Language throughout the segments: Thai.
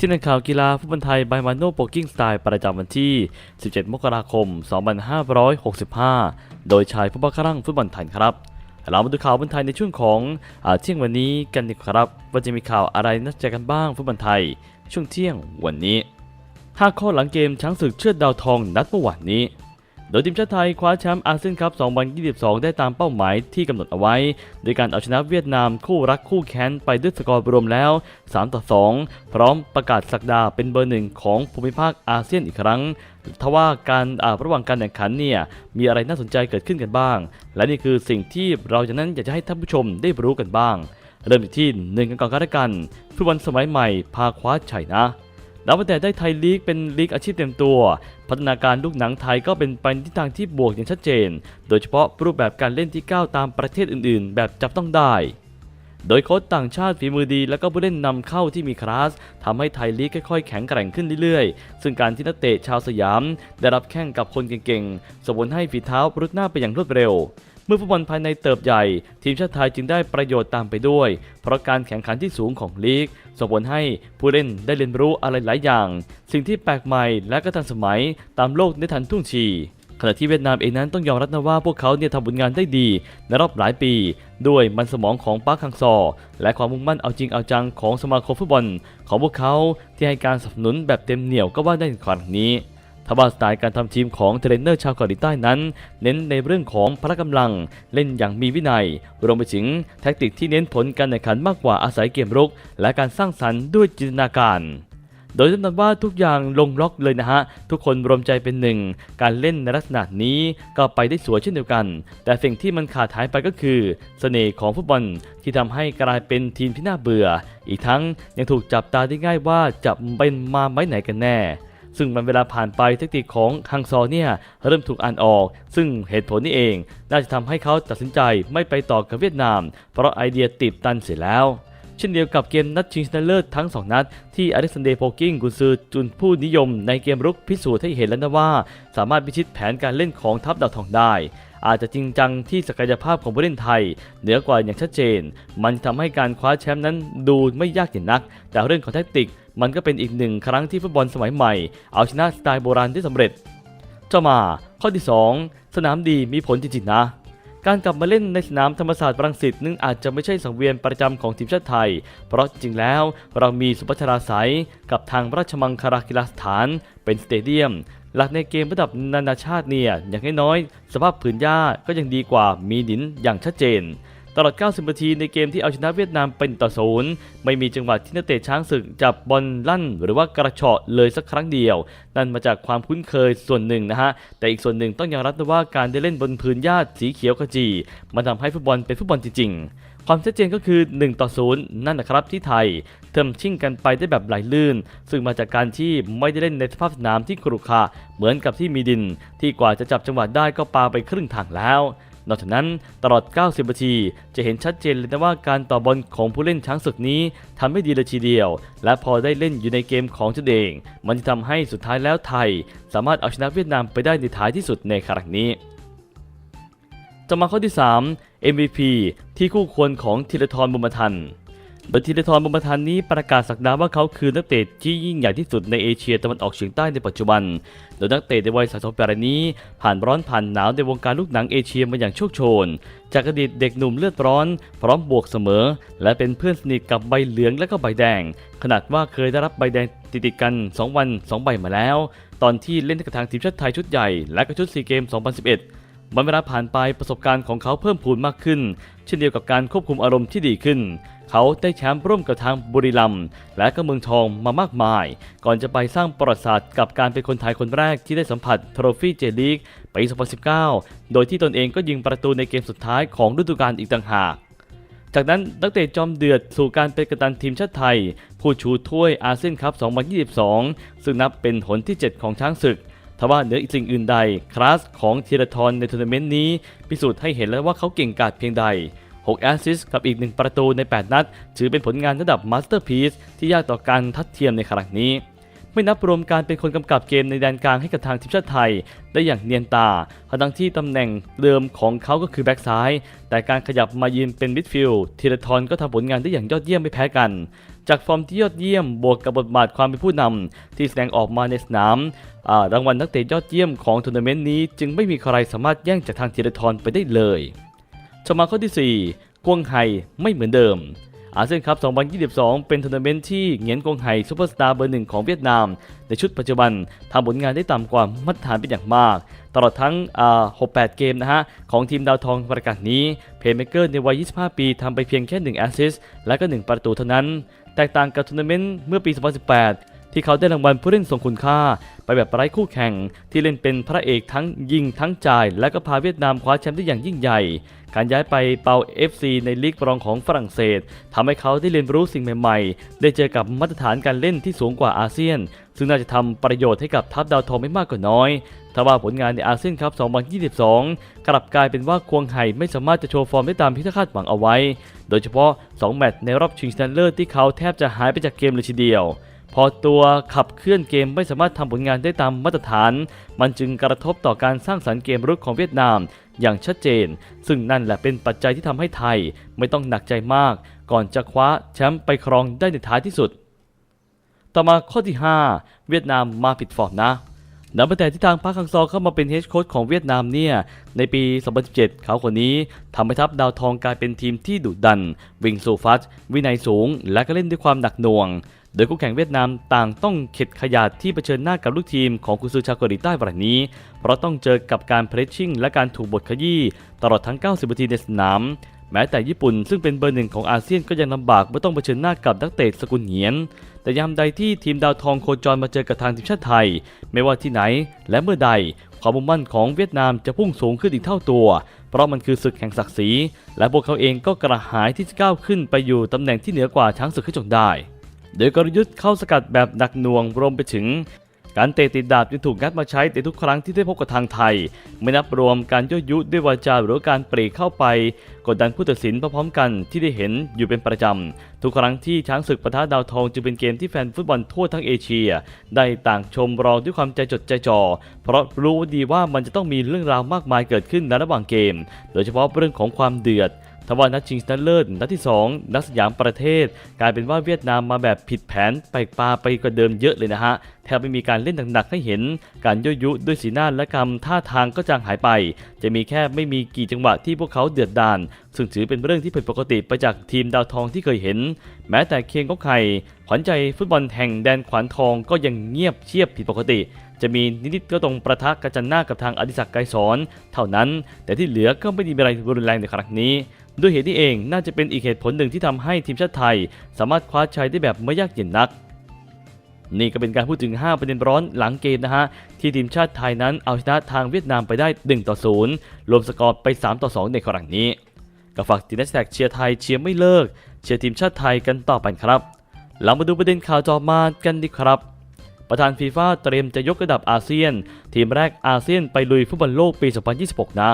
ที่ในข่าวกีฬาฟุตบอลไทย by Mano Poking Style ประจำวันที่ 17 มกราคม 2565 โดยชายผู้บังคับฟุตบอลไทยครับ เรามาดูข่าวบอลไทยในช่วงของอเที่ยงวันนี้กันดีกว่าครับ ว่าจะมีข่าวอะไรน่าสนใจกันบ้างฟุตบอลไทย ช่วงเที่ยงวันนี้ 5 ข้อหลังเกมช้างศึกเชือดดาวทองนัดเมื่อวานนี้ โดยทีมชาติไทยคว้าแชมป์อาเซียนคัพ 2022 ได้ตามเป้าหมายที่กำหนดเอาไว้ โดยการเอาชนะเวียดนามคู่รักคู่แค้นไปด้วยสกอร์รวมแล้ว 3 ต่อ 2 พร้อมประกาศสักดาเป็นเบอร์หนึ่งของภูมิภาคอาเซียนอีกครั้งทว่าการระหว่างการแข่งขันเนี่ยมีอะไรน่าสนใจเกิดขึ้นกันบ้าง และนี่คือสิ่งที่เราจะนั้นอยากจะให้ท่านผู้ชมได้รู้กันบ้าง เริ่มที่หนึ่งกันก่อนกันละกันฟุตบอลสมัยใหม่พาคว้าชัยนะ นับตั้งแต่ได้ไทยลีกเป็นลีกอาชีพเต็มตัว พัฒนาการลูกหนังไทยก็เป็นไปในทิศทางที่บวกอย่างชัดเจน โดยเฉพาะรูปแบบการเล่นที่ก้าวตามประเทศอื่นๆ แบบจับต้องได้ โดยโค้ชต่างชาติฝีมือดีและก็ผู้เล่นนำเข้าที่มีคลาสทำให้ไทยลีกค่อยๆ แข็งแกร่งขึ้นเรื่อยๆ ซึ่งการที่นักเตะชาวสยาม ได้รับแข่งกับคนเก่งๆส่งผลให้ฝีเท้ารุดหน้าไปอย่างรวดเร็ว เมื่อฟุตบอลภายในเติบใหญ่ ทีมชาติไทยจึงได้ประโยชน์ตามไปด้วย เพราะการแข่งขันที่สูงของลีกส่งผลให้ผู้เล่นได้เรียนรู้อะไรหลายอย่าง สิ่งที่แปลกใหม่และก็ทันสมัยตามโลกในทันทุ่งชีขณะที่เวียดนามเองนั้นต้องยอมรับนะว่าพวกเขาเนี่ยทำผลงานได้ดีในรอบหลายปี ด้วยมันสมองของปาร์คคังซอ และความมุ่งมั่นเอาจริงเอาจังของสมาคมฟุตบอล ของพวกเขาที่ให้การสนับสนุนแบบเต็มเหนี่ยวก็ว่าได้ในครั้งนี้ ทว่าสไตล์การทำทีมของเทรนเนอร์ชาวเกาหลีใต้นั้น เน้นในเรื่องของพละกำลังเล่นอย่างมีวินัย รวมไปถึงแท็กติกที่เน้นผลการแข่งขันมากกว่าอาศัยเกมรุก และการสร้างสรรค์ด้วยจินตนาการโดยจำนวนว่าทุกอย่างลงล็อกเลยนะฮะ ทุกคนรวมใจเป็นหนึ่ง การเล่นในลักษณะนี้ก็ไปได้สวยเช่นเดียวกัน แต่สิ่งที่มันขาดหายไปก็คือเสน่ห์ของฟุตบอลที่ทำให้กลายเป็นทีมที่น่าเบื่อ อีกทั้งยังถูกจับตาได้ง่ายว่าจะเป็นมาไม้ไหนกันแน่ ซึ่งมันเวลาผ่านไปเทคนิคของฮังซอเนี่ยเริ่มถูกอ่านออก ซึ่งเหตุผลนี้เอง น่าจะทำให้เขาตัดสินใจไม่ไปต่อกับเวียดนาม เพราะไอเดียติดตันเสียแล้วเช่นเดียวกับเกมนัดชิงชนะเลิศทั้ง 2 นัด ที่อเล็กซานเดร์โพกิ้งกุนซือจุนผู้นิยมในเกมรุกพิสูจน์ให้เห็นแล้วนะว่า สามารถพิชิตแผนการเล่นของทัพดาวทองได้ อาจจะจริงจังที่ศักยภาพของผู้เล่นไทย เหนือกว่าอย่างชัดเจน มันทำให้การคว้าแชมป์นั้นดูไม่ยากอย่างนัก แต่เรื่องของแทคติก มันก็เป็นอีกหนึ่งครั้งที่ฟุตบอลสมัยใหม่ เอาชนะสไตล์โบราณได้สำเร็จต่อมาข้อที่ 2 สนามดีมีผลจริงๆนะ การกลับมาเล่นในสนามธรรมศาสตร์รังสิตนึงอาจจะไม่ใช่สังเวียนประจำของทีมชาติไทย เพราะจริงๆแล้วเรามีสุพัชราไสยกับทางราชมังคลากีฬาสถาน เป็นสเตเดียมหลักในเกมระดับนานาชาติเนี่ยอย่างน้อยๆสภาพผืนหญ้าก็ยังดีกว่ามีดินอย่างชัดเจน ตลอด 90 นาทีในเกมที่เอาชนะเวียดนามเป็นต่อศูนย์ไม่มีจังหวะที่นักเตะช้างศึกจับบอลลั่น หรือว่ากระเฉาะเลยสักครั้งเดียว นั่นมาจากความคุ้นเคยส่วนหนึ่งนะฮะ แต่อีกส่วนหนึ่งต้องยอมรับนะว่าการได้เล่นบนพื้นหญ้าสีเขียวขจี มันทำให้ฟุตบอลเป็นฟุตบอลจริงๆ ความชัดเจนก็คือ 1 ต่อ 0 นั่นนะครับที่ไทยเทิมชิ่งกันไปได้แบบไหลลื่น ซึ่งมาจากการที่ไม่ได้เล่นในสภาพสนามที่ครุขระเหมือนกับที่มีดิน ที่กว่าจะจับจังหวะได้ก็ปาไปครึ่งทางแล้ว นอกจากนั้นตลอด 90 นาที จะเห็นชัดเจนเลยนะว่าการต่อบอลของผู้เล่นช้างศึกนี้ทำให้ดีเลยทีเดียว และพอได้เล่นอยู่ในเกมของตนเอง มันจะทำให้สุดท้ายแล้วไทย สามารถเอาชนะเวียดนามไปได้ในท้ายที่สุดในครั้งนี้จะมาข้อที่ 3 MVP ที่คู่ควรของธีรทรบุญมาทัน โดยธีรทรบุญมาทันนี้ประกาศสักดาว่าเขาคือนักเตะที่ยิ่งใหญ่ที่สุดในเอเชียตะวันออกเฉียงใต้ในปัจจุบัน โดยนักเตะในวัย32ปีนี้ ผ่านร้อนผ่านหนาวในวงการลูกหนังเอเชียมาอย่างโชคโชน จากอดีตเด็กหนุ่มเลือดร้อน พร้อมบวกเสมอ และเป็นเพื่อนสนิทกับใบเหลืองและก็ใบแดง ขนาดว่าเคยได้รับใบแดงติดๆกัน 2 วัน 2 ใบมาแล้ว ตอนที่เล่นกับทางทีมชาติไทยชุดใหญ่ และก็ชุดซีเกม 2011วันเวลาผ่านไปประสบการณ์ของเขาเพิ่มพูนมากขึ้น เช่นเดียวกับการควบคุมอารมณ์ที่ดีขึ้น เขาได้แชมป์ร่วมกับทางบุรีรัมย์และก็เมืองทองมามากมาย ก่อนจะไปสร้างประวัติศาสตร์กับการเป็นคนไทยคนแรกที่ได้สัมผัสทรฟี่เจลีกปี2019 โดยที่ตนเองก็ยิงประตูในเกมสุดท้ายของฤดูกาลอีกต่างหากจากนั้นนักเตะจอมเดือดสู่การเป็นกัปตันทีมชาติไทย ผู้ชูถ้วยอาเซียนคัพ 2022 ซึ่งนับเป็นหนที่ 7 ของช้างศึกทว่าเหนืออีกสิ่งอื่นใด คลาสของธีรทรในทัวร์นาเมนต์นี้ พิสูจน์ให้เห็นแล้วว่าเขาเก่งกาจเพียงใด 6 แอสซิสต์กับอีก 1 ประตูใน 8 นัด ถือเป็นผลงานระดับมาสเตอร์พีซที่ยากต่อการทัดเทียมในครั้งนี้ ไม่นับรวมการเป็นคนกำกับเกมในแดนกลางให้กับทางทีมชาติไทย ได้อย่างเนียนตาทั้งที่ตำแหน่งเดิมของเขาก็คือแบ็กซ้าย แต่การขยับมายืนเป็นมิดฟิลด์ธีรทรก็ทำผลงานได้อย่างยอดเยี่ยมไม่แพ้กันจากฟอร์มที่ยอดเยี่ยมบวกกับบทบาทความเป็นผู้นำที่แสดงออกมาในสนามอ่ารางวัลนักเตะยอดเยี่ยมของทัวร์นาเมนต์นี้ จึงไม่มีใครสามารถแย่งจากทางธีรทรไปได้เลย ต่อมาข้อที่ 4 กวงไฮไม่เหมือนเดิม อาเซียนคัพ 2022 เป็นทัวร์นาเมนต์ที่เหงียนกวงไห่ซูเปอร์สตาร์เบอร์หนึ่งของเวียดนาม ในชุดปัจจุบันทำผลงานได้ต่ำกว่ามาตรฐานเป็นอย่างมาก ตลอดทั้ง 68 เกมนะฮะ ของทีมดาวทองประกาศนี้ เพย์เมเกอร์ในวัย 25 ปีทำไปเพียงแค่ 1 แอสซิสต์และก็ 1 ประตูเท่านั้น แตกต่างกับทัวร์นาเมนต์เมื่อปี 2018 ที่เขาได้รางวัลผู้เล่นทรงคุณค่า ไปแบบไร้คู่แข่ง ที่เล่นเป็นพระเอกทั้งยิงทั้งจ่าย และก็พาเวียดนามคว้าแชมป์ได้อย่างยิ่งใหญ่ การย้ายไปเปา FC ในลีกรองของฝรั่งเศสทำให้เขาได้เรียนรู้สิ่งใหม่ๆ ได้เจอกับมาตรฐานการเล่นที่สูงกว่าอาเซียน ซึ่งน่าจะทำประโยชน์ให้กับทัพดาวทองไม่มากก็น้อยทว่าผลงานในอาเซียนคัพ2022 กลับกลายเป็นว่าควงไห่ไม่สามารถจะโชว์ฟอร์มได้ตามที่คาดหวังเอาไว้ โดยเฉพาะ 2 แมตช์ในรอบชิงชนะเลิศที่เขาแทบจะหายไปจากเกมเลยทีเดียว พอตัวขับเคลื่อนเกมไม่สามารถทำผลงานได้ตามมาตรฐาน มันจึงกระทบต่อการสร้างสรรค์เกมรุกของเวียดนาม อย่างชัดเจน ซึ่งนั่นแหละเป็นปัจจัยที่ทำให้ไทยไม่ต้องหนักใจมาก ก่อนจะคว้าแชมป์ไปครองได้ในท้ายที่สุด ต่อมาข้อที่ 5 เวียดนามมาผิดฟอร์มนะนับตั้งแต่ที่ทางพาร์คคังซอเข้ามาเป็นเฮดโค้ชของเวียดนามเนี่ย ในปี 2017 เขาคนนี้ทำให้ทัพดาวทองกลายเป็นทีมที่ดุดัน วิ่งสู่ฟัดวินัยสูง และก็เล่นด้วยความหนักหน่วง โดยคู่แข่งเวียดนามต่างต้องเข็ดขยาดที่เผชิญหน้ากับลูกทีมของกุซือชาวเกาหลีใต้วันนี้ เพราะต้องเจอกับการเพรสชิ่งและการถูกบทขยี้ตลอดทั้ง 90 นาทีในสนาม แม้แต่ญี่ปุ่นซึ่งเป็นเบอร์หนึ่งของอาเซียนก็ยังลำบากเมื่อต้องเผชิญหน้ากับนักเตะสกุลเหียน แต่ยามใดที่ทีมดาวทองโคจรมาเจอกับทางทีมชาติไทย ไม่ว่าที่ไหนและเมื่อใดความมุ่งมั่นของเวียดนามจะพุ่งสูงขึ้นอีกเท่าตัว เพราะมันคือศึกแห่งศักดิ์ศรี และพวกเขาเองก็กระหายที่จะก้าวขึ้นไปอยู่ตำแหน่งที่เหนือกว่าช้างศึกให้จงได้ โดยกลยุทธ์เข้าสกัดแบบหนักหน่วงรวมไปถึง การเตะติดดาบจึงถูกงัดมาใช้ในทุกครั้งที่ได้พบกับทางไทย ไม่นับรวมการยั่วยุด้วยวาจาหรือการปรีเข้าไป กดดันผู้ตัดสินพร้อมๆกันที่ได้เห็นอยู่เป็นประจำ ทุกครั้งที่ช้างศึกปะทะดาวทองจึงเป็นเกมที่แฟนฟุตบอลทั่วทั้งเอเชีย ได้ต่างชมรอด้วยความใจจดใจจ่อเพราะรู้ดีว่ามันจะต้องมีเรื่องราวมากมายเกิดขึ้นในระหว่างเกม โดยเฉพาะเรื่องของความเดือด ทว่านัดชิงชนะเลิศนัดที่ 2 นัดสยามประเทศ กลายเป็นว่าเวียดนามมาแบบผิดแผนไปปาไปกว่าเดิมเยอะเลยนะฮะแทบไม่มีการเล่นหนักๆให้เห็น การยั่วยุด้วยสีหน้าและกรรมท่าทางก็จางหายไป จะมีแค่ไม่มีกี่จังหวะที่พวกเขาเดือดดาลซึ่งถือเป็นเรื่องที่ผิดปกติไปจากทีมดาวทองที่เคยเห็น แม้แต่เคียงก็ไข่ขวัญใจฟุตบอลแห่งแดนขวานทองก็ยังเงียบเชียบผิดปกติจะมีนิดๆก็ตรงประทะกระจันหน้ากับทางอดิศักดิ์ไกรสอนเท่านั้น แต่ที่เหลือก็ไม่มีอะไรรุนแรงในครั้งนี้ ด้วยเหตุนี้เองน่าจะเป็นอีกเหตุผลหนึ่งที่ทำให้ทีมชาติไทย สามารถคว้าชัยได้แบบไม่ยากเย็นนัก นี่ก็เป็นการพูดถึง 5 ประเด็นร้อนหลังเกมนะฮะ ที่ทีมชาติไทยนั้นเอาชนะทางเวียดนามไปได้ 1 ต่อ 0 รวมสกอร์ไป 3 ต่อ 2 ในครั้งนี้ก็ฝากติดแฮชแท็กเชียร์ไทยเชียร์ไม่เลิก เชียร์ทีมชาติไทยกันต่อไปครับเรามาดูประเด็นข่าวจอมากันดีครับประธานฟีฟ่าเตรียมจะยกระดับอาเซียน ทีมแรกอาเซียนไปลุยฟุตบอลโลกปี 2026 นะ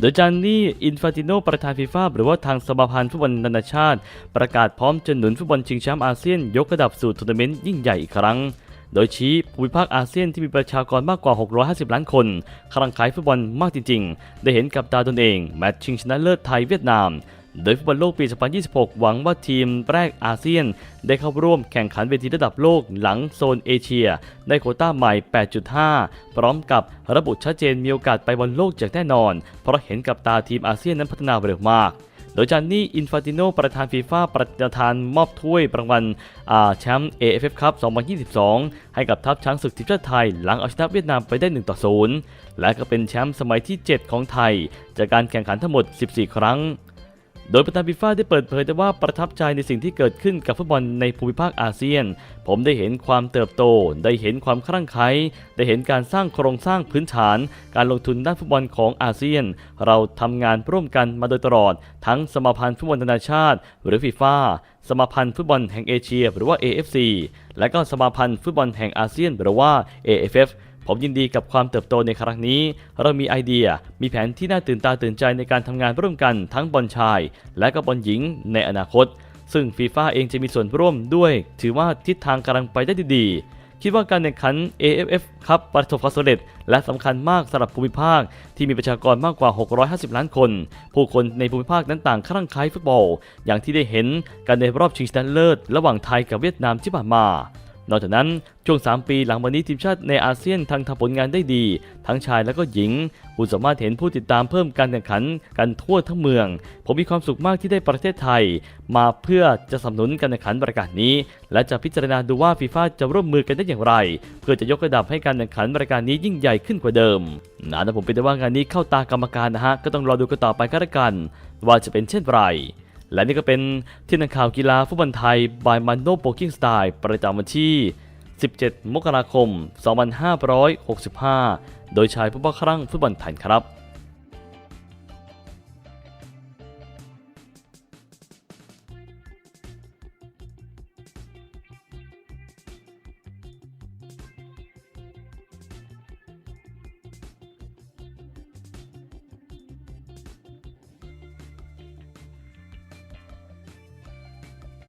โดยจานนี่อินฟาติโนประธานฟีฟ่าหรือว่าทางสมาพันธ์ฟุตบอลนานาชาติ ประกาศพร้อมจะหนุนฟุตบอลชิงแชมป์อาเซียน ยกระดับสู่ทัวร์นาเมนต์ยิ่งใหญ่อีกครั้ง โดยชี้ภูมิภาคอาเซียนที่มีประชากรมากกว่า 650 ล้านคนคลังขายฟุตบอลมากจริงๆ ได้เห็นกับตาตนเอง แมตช์ชิงชนะเลิศไทยเวียดนาม โดยฟุตบอลโลกปี 2026 หวังว่าทีมแรกอาเซียน ได้เข้าร่วมแข่งขันเวทีระดับโลกหลังโซนเอเชีย ได้โคต้าใหม่ 8.5 พร้อมกับระบุชัดเจนมีโอกาสไปบอลโลกอย่างแน่นอน เพราะเห็นกับตาทีมอาเซียนนั้นพัฒนาเร็วมากโดยจานนี่อินฟาติโนประธานฟีฟ่าประธานมอบถ้วยรางวัลแชมป์ AFF คัพ2022 ให้กับทัพช้างศึกทีมชาติไทย หลังเอาชนะเวียดนามไปได้ 1 ต่อ 0 และก็เป็นแชมป์สมัยที่ 7 ของไทย จากการแข่งขันทั้งหมด 14 ครั้ง โดยประธานฟีฟ่าได้เปิดเผยแต่ว่าประทับใจในสิ่งที่เกิดขึ้นกับฟุตบอลในภูมิภาคอาเซียน ผมได้เห็นความเติบโต ได้เห็นความคลั่งไคล้ได้เห็นการสร้างโครงสร้างพื้นฐาน การลงทุนด้านฟุตบอลของอาเซียน เราทำงานร่วมกันมาโดยตลอด ทั้งสมาพันธ์ฟุตบอลนานาชาติ หรือฟีฟ่าสมาพันธ์ฟุตบอลแห่งเอเชีย หรือว่า AFC และก็สมาพันธ์ฟุตบอลแห่งอาเซียนหรือว่า AFF ผมยินดีกับความเติบโตในครั้งนี้ เรามีไอเดีย มีแผนที่น่าตื่นตาตื่นใจในการทำงานร่วมกันทั้งบอลชาย และก็บอลหญิงในอนาคต ซึ่งฟีฟ่าเองจะมีส่วนร่วมด้วย ถือว่าทิศทางกำลังไปได้ดีคิดว่าการแข่งขัน AFF ครับประสบความสำเร็จ และสำคัญมากสำหรับภูมิภาค ที่มีประชากรมากกว่า 650 ล้านคน ผู้คนในภูมิภาคนั้นต่างคลั่งไคล้ฟุตบอล อย่างที่ได้เห็นกันในรอบชิงชนะเลิศ ระหว่างไทยกับเวียดนามที่ผ่านมา นอกจากนั้นช่วง 3 ปีหลังมานี้ทีมชาติในอาเซียนทั้งทำผลงานได้ดี ทั้งชายและก็หญิงคุณสามารถเห็นผู้ติดตามเพิ่มการแข่งขันกันทั่วทั้งเมือง ผมมีความสุขมากที่ได้ประเทศไทย มาเพื่อจะสนับสนุนการแข่งขันรายการนี้ และจะพิจารณาดูว่าฟีฟ่าจะร่วมมือกันได้อย่างไร เพื่อจะยกระดับให้การแข่งขันรายการนี้ยิ่งใหญ่ขึ้นกว่าเดิมนะแต่ผมเป็นแต่ว่างานนี้เข้าตากรรมการนะฮะก็ต้องรอดูกันต่อไปก็แล้วกัน ว่าจะเป็นเช่นไร และนี่ก็เป็นที่นักข่าวกีฬาฟุตบอลไทย by Mano Poking Style ประจำวันที่ 17 มกราคม 2565 โดยชายผู้บ้าคลั่งฟุตบอลไทยครับ